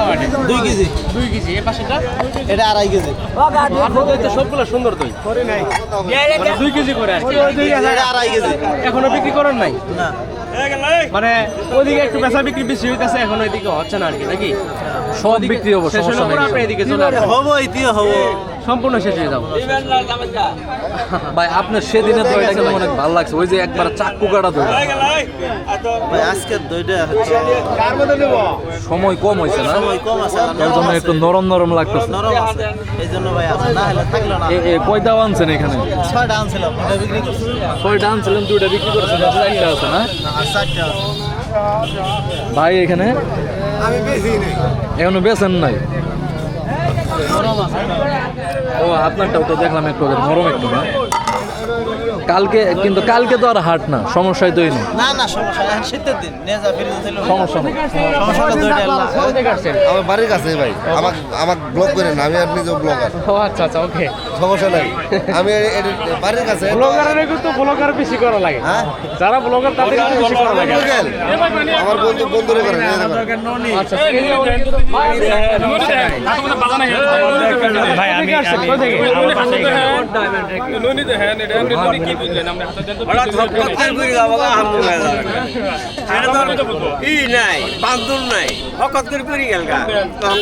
দাম এটা দুই কেজি। দুই কেজি। এ পাশেটা? এটা আড়াই কেজি। আপনার দই তো সবগুলো সুন্দর দই মানে দুই কেজি করে আড়াই কেজি। এখনও বিক্রি করেন নাই? না। মানে ওইদিকে একটু বেচা বিক্রি বেশি হইতেছে এখন ওইদিকে হচ্ছে না আর কি নাকি? সব বিক্রি হব শেষ হলে এদিকে চলে আসব। হব ইতিও হব। সম্পূর্ণ শেষ হয়ে যাব। ভাই আপনার সেদিনের দইটা কিন্তু অনেক ভালো লাগছে। ওই যে একবার চাক্কু কাটা দই। ভাই আজকের দইটা হচ্ছে সময় কম হয়েছে না? সময় কম আছে আর জন্য একটু নরম নরম লাগতেছে। নরম আছে। এই জন্য ভাই আছে না হলে থাকল না। এ- কয়টা আনছেন এখানে? ছয়টা আনছিলাম বিক্রি করছি। ছয়টা আনছিলেন দুইটা বিক্রি করেছেন চারটা আছে না? চারটা আছে। ভাই এখানে? এখনও বেছেন নাই? ও আপনারটাও তো দেখলাম একটু নরম একটু না? কালকে কিন্তু কালকে তো আর হাট না সমস্যায় তৈরি নেই না না সমস্যা এখন শীতের দিন যা ফিরে ছিল সমস্যা নেই সমস্যাটা দুইটা? আমার বাড়ির কাছে ভাই আমাকে আমাকে ব্লক করেন আমি আর নিজেও ব্লগার ও আচ্ছা আচ্ছা ওকে সমস্যা নাই আমি বাড়ির কাছে ব্লগারের কিন্তু ব্লগার বেশি করা লাগে হ্যাঁ যারা ব্লগার তাদের একটু বেশি করা লাগে আমার বন্ধু বন্ধুরে দেখেন। আচ্ছা ভাই আমি হ্যাঁ, ই নাই বান্দুর নাই হকত করে পড়ে গেল গা। তখন